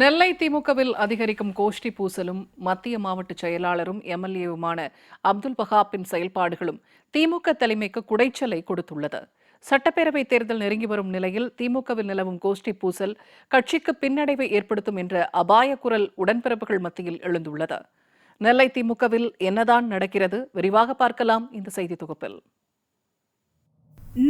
நெல்லை திமுகவில் அதிகரிக்கும் கோஷ்டி பூசலும் மத்திய மாவட்ட செயலாளரும் எம்எல்ஏவுமான அப்துல் பஹாப்பின் செயல்பாடுகளும் திமுக தலைமைக்கு குடைச்சலை கொடுத்துள்ளது. சட்டப்பேரவை தேர்தல் நெருங்கி வரும் நிலையில் திமுகவில் நிலவும் கோஷ்டி பூசல் கட்சிக்கு பின்னடைவை ஏற்படுத்தும் என்ற அபாய குரல் உடன்பிறப்புகள் மத்தியில் எழுந்துள்ளது. நெல்லை திமுகவில் என்னதான் நடக்கிறது? விரிவாக பார்க்கலாம் இந்த செய்தி தொகுப்பில்.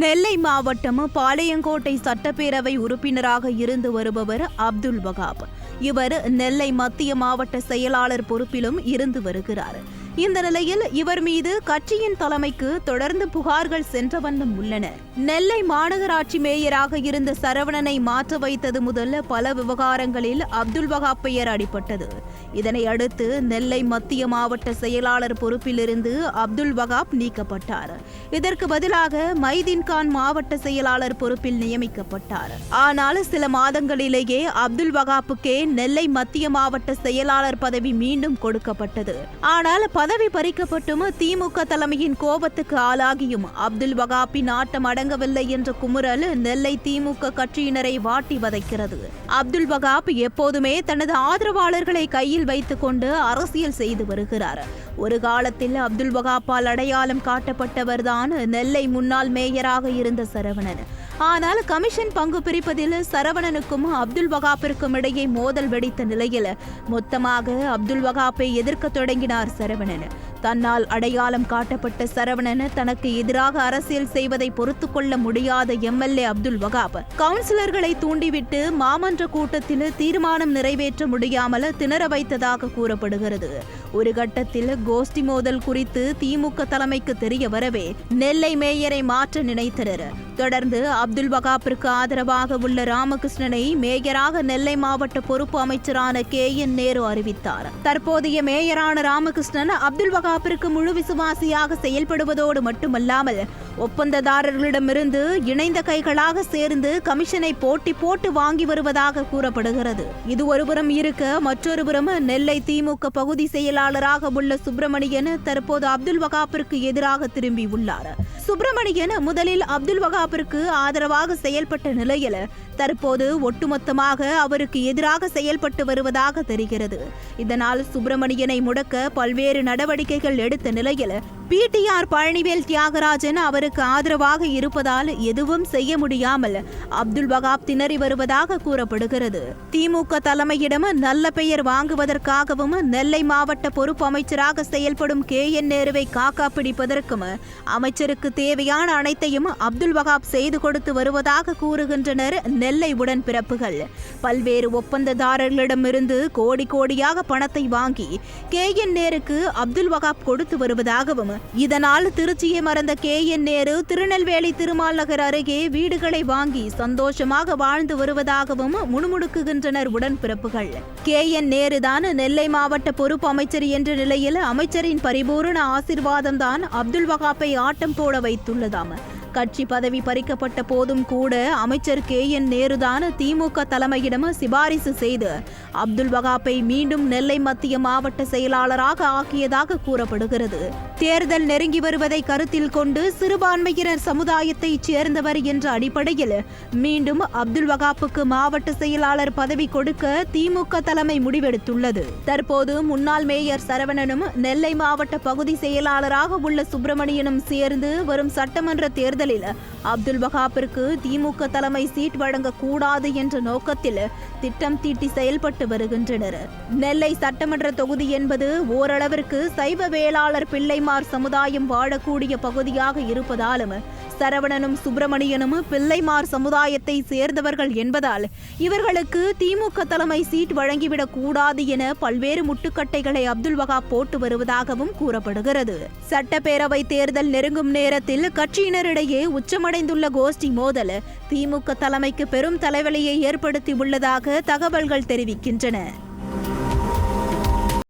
நெல்லை மாவட்டம் பாளையங்கோட்டை சட்டப்பேரவை உறுப்பினராக இருந்து வருபவர் அப்துல் வகாப் இவர் நெல்லை மத்திய மாவட்ட செயலாளர் பொறுப்பிலும் இருந்து வருகிறார். இந்த நிலையில் இவர் மீது கட்சியின் தலைமைக்கு தொடர்ந்து புகார்கள் சென்ற வண்ணம் உள்ளன. நெல்லை மாநகராட்சி மேயராக இருந்த சரவணனை மாற்ற வைத்தது முதல் பல விவகாரங்களில் அப்துல் வகாப் பெயர் அடிபட்டது. இதனை அடுத்து நெல்லை மத்திய மாவட்ட செயலாளர் பொறுப்பிலிருந்து அப்துல் வகாப் நீக்கப்பட்டார். இதற்கு பதிலாக மைதீன்கான் மாவட்ட செயலாளர் பொறுப்பில் நியமிக்கப்பட்டார். ஆனால் சில மாதங்களிலேயே அப்துல் வகாப்புக்கே நெல்லை மத்திய மாவட்ட செயலாளர் பதவி மீண்டும் கொடுக்கப்பட்டது. ஆனால் பதவி பறிக்கப்பட்டும் திமுக தலைமையின் கோபத்துக்கு ஆளாகியும் அப்துல் வகாப்பின் ஆட்டம் அடங்கவில்லை என்ற குமுறல் நெல்லை திமுக கட்சியினரை வாட்டி வதைக்கிறது. அப்துல் வகாப் எப்போதுமே தனது ஆதரவாளர்களை கையில் வைத்துக் கொண்டு அரசியல் செய்து வருகிறார். ஒரு காலத்தில் அப்துல் வகாப்பால் அடையாளம் காட்டப்பட்டவர்தான் நெல்லை முன்னாள் மேயராக இருந்த சரவணன். ஆனால் கமிஷன் பங்கு பிரிப்பதில் சரவணனுக்கும் அப்துல் வகாப்பிற்கும் இடையே மோதல் வெடித்த நிலையில் மொத்தமாக அப்துல் வகாப்பை எதிர்க்க தொடங்கினார் சரவணன். தன்னால் அடையாளம் காட்டப்பட்ட சரவணன் தனக்கு எதிராக அரசியல் செய்வதை பொறுத்து கொள்ள முடியாத எம்எல்ஏ அப்துல் வகாப் கவுன்சிலர்களை தூண்டிவிட்டு மாமன்ற கூட்டத்தில் தீர்மானம் நிறைவேற்ற முடியாமல் திணற வைத்ததாக கூறப்படுகிறது. ஒரு கட்டத்தில் கோஷ்டி மோதல் குறித்து திமுக தலைமைக்கு தெரிய வரவே நெல்லை மேயரை மாற்ற நினைத்தனர். தொடர்ந்து அப்துல் வகாப்பிற்கு ஆதரவாக உள்ள ராமகிருஷ்ணனை மேயராக நெல்லை மாவட்ட பொறுப்பு அமைச்சரான கே என் நேரு அறிவித்தார். தற்போதைய மேயரான ராமகிருஷ்ணன் அப்துல் பாதுகாப்பிற்கு முழு விசுவாசியாக செயல்படுவதோடு மட்டுமல்லாமல் ஒப்பந்ததாரர்களிடமிருந்து இணைந்த கைகளாக சேர்ந்து கமிஷனை போட்டி போட்டு வாங்கி வருவதாக கூறப்படுகிறது. இது ஒருபுறம் இருக்க மற்றொருபுறம் நெல்லை திமுக பகுதி செயலாளராக உள்ள சுப்பிரமணியன் தற்போது அப்துல் வகாப்பிற்கு எதிராக திரும்பி உள்ளார். சுப்பிரமணியன் முதலில் அப்துல் வகாப்பிற்கு ஆதரவாக செயல்பட்ட நிலையில் தற்போது ஒட்டுமொத்தமாக அவருக்கு எதிராக செயல்பட்டு வருவதாக தெரிகிறது. இதனால் சுப்பிரமணியனை முடக்க பல்வேறு நடவடிக்கைகள் எடுத்த நிலையில் பிடிஆர் பழனிவேல் தியாகராஜன் அவருக்கு ஆதரவாக இருப்பதால் எதுவும் செய்ய முடியாமல் அப்துல் வகாப் திணறி வருவதாக கூறப்படுகிறது. திமுக தலைமையிடம் நல்ல பெயர் வாங்குவதற்காகவும் நெல்லை மாவட்ட பொறுப்பு அமைச்சராக செயல்படும் கே என் நேருவை காக்கா பிடிப்பதற்கும் அமைச்சருக்கு தேவையான அனைத்தையும் அப்துல் வகாப் செய்து கொடுத்து வருவதாக கூறுகின்றனர் நெல்லை உடன்பிறப்புகள். பல்வேறு ஒப்பந்ததாரர்களிடமிருந்து கோடி கோடியாக பணத்தை வாங்கி கே என் நேருக்கு அப்துல் வகாப் கொடுத்து வருவதாகவும் இதனால் திருச்சியை மறந்த கே. என். நேரு திருநெல்வேலி திருமால் நகர் அருகே வீடுகளை வாங்கி சந்தோஷமாக வாழ்ந்து வருவதாகவும் முணுமுணுக்குகின்றனர் உடன்பிறப்புகள். கே. என். நேருதான் நெல்லை மாவட்ட பொறுப்பு அமைச்சர் என்ற நிலையில் அமைச்சரின் பரிபூரண ஆசிர்வாதம் தான் அப்துல் வகாப்பை ஆட்டம் போட வைத்துள்ளதாம். கட்சி பதவி பறிக்கப்பட்ட போதும் கூட அமைச்சர் கே என் நேருதான திமுக தலைமையிடம் சிபாரிசு செய்து அப்துல் வகாப்பை மீண்டும் நெல்லை மத்திய மாவட்ட செயலாளராக ஆக்கியதாக கூறப்படுகிறது. தேர்தல் நெருங்கி வருவதை கருத்தில் கொண்டு சிறுபான்மையினர் சமுதாயத்தைச் சேர்ந்தவர் என்ற அடிப்படையில் மீண்டும் அப்துல் வகாப்புக்கு மாவட்ட செயலாளர் பதவி கொடுக்க திமுக தலைமை முடிவெடுத்துள்ளது. தற்போது முன்னாள் மேயர் சரவணனும் நெல்லை மாவட்ட பகுதி செயலாளராக உள்ள சுப்பிரமணியனும் சேர்ந்து வரும் சட்டமன்ற தேர்தல் தேர்தலில் அப்துல் வகாப்பிற்கு திமுக தலைமை சீட் வழங்கக்கூடாது என்ற நோக்கத்தில் திட்டம் தீட்டி செயல்பட்டு வருகின்றனர். நெல்லை சட்டமன்ற தொகுதி என்பது ஓரளவிற்கு சைவ வேளாளர் பிள்ளைமார் சமுதாயம் வாழக்கூடிய பகுதியாக இருப்பதாலும் சரவணனும் சுப்பிரமணியனும் பிள்ளைமார் சமுதாயத்தை சேர்ந்தவர்கள் என்பதால் இவர்களுக்கு திமுக தலைமை சீட் வழங்கிவிடக் கூடாது என பல்வேறு முட்டுக்கட்டைகளை அப்துல் வகாப் போட்டு வருவதாகவும் கூறப்படுகிறது. சட்டப்பேரவை தேர்தல் நெருங்கும் நேரத்தில் கட்சியினரிடையே உச்சமடைந்துள்ள கோஷ்டி மோதல் திமுக தலைமைக்கு பெரும் தலைவலியை ஏற்படுத்தி உள்ளதாக தகவல்கள் தெரிவிக்கின்றன.